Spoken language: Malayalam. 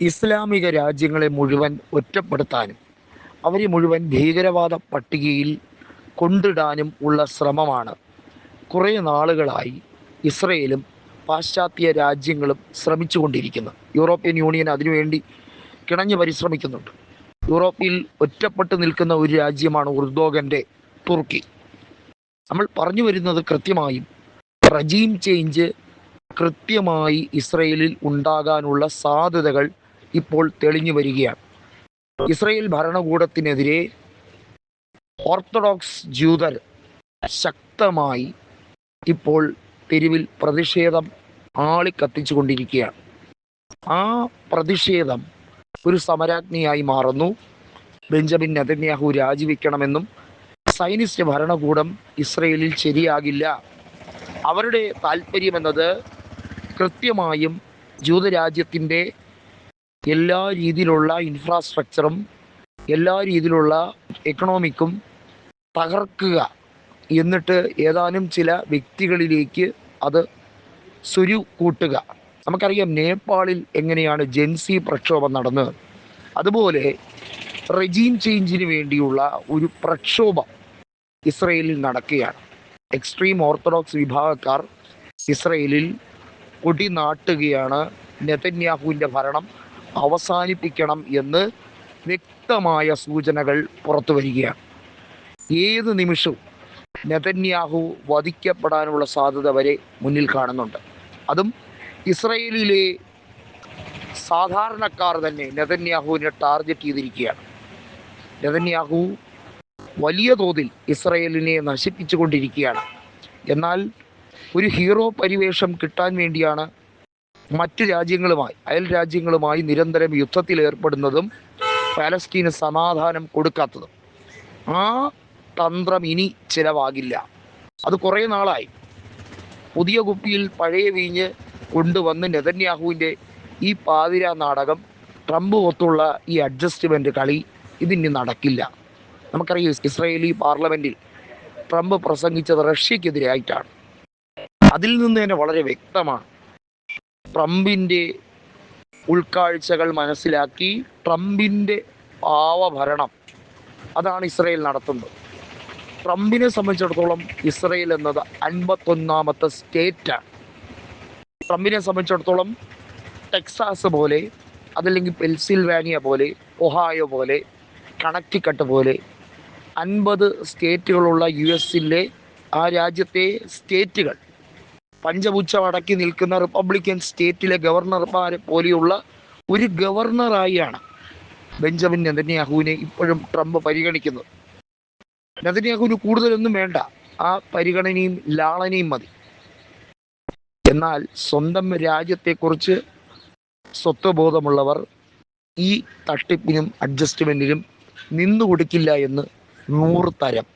ഇസ്ലാമിക രാജ്യങ്ങളെ മുഴുവൻ ഒറ്റപ്പെടുത്താനും അവരെ മുഴുവൻ ഭീകരവാദ പട്ടികയിൽ കൊണ്ടിടാനും ഉള്ള ശ്രമമാണ്. കുറേ നാളുകളായി ഇസ്രയേലും പാശ്ചാത്യ രാജ്യങ്ങളും ശ്രമിച്ചുകൊണ്ടിരിക്കുന്നത് യൂറോപ്യൻ യൂണിയൻ അതിനുവേണ്ടി കിണഞ്ഞു പരിശ്രമിക്കുന്നുണ്ട്. യൂറോപ്പിൽ ഒറ്റപ്പെട്ട് നിൽക്കുന്ന ഒരു രാജ്യമാണ് ഉർദോഗന്റെ തുർക്കി. നമ്മൾ പറഞ്ഞു വരുന്നത് കൃത്യമായും റജീം ചേഞ്ച് കൃത്യമായി ഇസ്രയേലിൽ ഉണ്ടാകാനുള്ള സാധ്യതകൾ ഇപ്പോൾ തെളിഞ്ഞു വരികയാണ്. ഇസ്രയേൽ ഭരണകൂടത്തിനെതിരെ ഓർത്തഡോക്സ് ജൂതർ ശക്തമായി ഇപ്പോൾ തെരുവിൽ പ്രതിഷേധം ആളിക്കത്തിച്ചുകൊണ്ടിരിക്കുകയാണ് ആ പ്രതിഷേധം ഒരു സമരാജ്ഞിയായി മാറുന്നു. ബെഞ്ചമിൻ നെതന്യാഹു രാജിവെക്കണമെന്നും സൈനിസ്റ്റ് ഭരണകൂടം ഇസ്രയേലിൽ ശരിയാകില്ല. അവരുടെ താല്പര്യമെന്നത് കൃത്യമായും ജൂതരാജ്യത്തിന്റെ എല്ലാ രീതിയിലുള്ള ഇൻഫ്രാസ്ട്രക്ചറും എല്ലാ രീതിയിലുള്ള എക്കണോമിക്കും തകർക്കുക എന്നിട്ട് ഏതാനും ചില വ്യക്തികളിലേക്ക് അത് സുരു കൂട്ടുക നമുക്കറിയാം നേപ്പാളിൽ എങ്ങനെയാണ് ജെൻസി പ്രക്ഷോഭം നടന്നത്. അതുപോലെ റെജീം ചേഞ്ചിന് വേണ്ടിയുള്ള ഒരു പ്രക്ഷോഭം ഇസ്രയേലിൽ നടക്കുകയാണ്. എക്സ്ട്രീം ഓർത്തഡോക്സ് വിഭാഗക്കാർ ഇസ്രയേലിൽ കൊടി നാട്ടുകയാണ് നെതന്യാഹുവിന്റെ ഭരണം. അവസാനിപ്പിക്കണം എന്ന് വ്യക്തമായ സൂചനകൾ പുറത്തു വരികയാണ്. ഏത് നിമിഷവും നെതന്യാഹു വധിക്കപ്പെടാനുള്ള സാധ്യത വരെ മുന്നിൽ കാണുന്നുണ്ട്. അതും ഇസ്രയേലിലെ സാധാരണക്കാർ തന്നെ നെതന്യാഹുവിനെ ടാർഗറ്റ് ചെയ്തിരിക്കുകയാണ്. നെതന്യാഹു വലിയ തോതിൽ ഇസ്രയേലിനെ നശിപ്പിച്ചുകൊണ്ടിരിക്കുകയാണ്. എന്നാൽ ഒരു ഹീറോ പരിവേഷം കിട്ടാൻ വേണ്ടിയാണ് മറ്റ് രാജ്യങ്ങളുമായി അയൽ രാജ്യങ്ങളുമായി നിരന്തരം യുദ്ധത്തിൽ ഏർപ്പെടുന്നതും പാലസ്തീന് സമാധാനം കൊടുക്കാത്തതും. ആ തന്ത്രം ഇനി ചിലവാകില്ല. അത് കുറേ നാളായി. പുതിയ കുപ്പിയിൽ പഴയ വീഞ്ഞ് കൊണ്ടുവന്ന് നെതന്യാഹുവിന്റെ ഈ പാതിര നാടകം ട്രംപ് ഒത്തുള്ള ഈ അഡ്ജസ്റ്റ്മെന്റ് കളി ഇതിനി നടക്കില്ല. നമുക്കറിയാം ഇസ്രയേലി പാർലമെന്റിൽ ട്രംപ് പ്രസംഗിച്ചത് റഷ്യക്കെതിരായിട്ടാണ്. അതിൽ നിന്ന് തന്നെ വളരെ വ്യക്തമാണ് ട്രംപിന്റെ ഉൾക്കാഴ്ചകൾ മനസ്സിലാക്കി ട്രംപിന്റെ പാവഭരണം അതാണ് ഇസ്രയേൽ നടത്തുന്നത്. ട്രംപിനെ സംബന്ധിച്ചിടത്തോളം ഇസ്രയേൽ എന്നത് അൻപത്തൊന്നാമത്തെ സ്റ്റേറ്റാണ് ട്രംപിനെ സംബന്ധിച്ചിടത്തോളം ടെക്സാസ് പോലെ അതല്ലെങ്കിൽ പെൻസിൽവാനിയ പോലെ ഒഹായോ പോലെ കണക്റ്റിക്കട്ട് പോലെ അൻപത് സ്റ്റേറ്റുകളുള്ള യു എസിലെ ആ രാജ്യത്തെ സ്റ്റേറ്റുകൾ പഞ്ചപുച്ഛം അടക്കി നിൽക്കുന്ന റിപ്പബ്ലിക്കൻ സ്റ്റേറ്റിലെ ഗവർണർമാരെ പോലെയുള്ള ഒരു ഗവർണറായാണ് ബെഞ്ചമിൻ നെതന്യാഹുവിനെ ഇപ്പോഴും ട്രംപ് പരിഗണിക്കുന്നത്. നെതന്യാഹുവിന് കൂടുതലൊന്നും വേണ്ട. ആ പരിഗണനയും ലാളനയും മതി. എന്നാൽ സ്വന്തം രാജ്യത്തെക്കുറിച്ച് സ്വത്വബോധമുള്ളവർ ഈ തട്ടിപ്പിനും അഡ്ജസ്റ്റ്മെന്റിനും നിന്നു കൊടുക്കില്ല എന്ന് നൂറ് തരം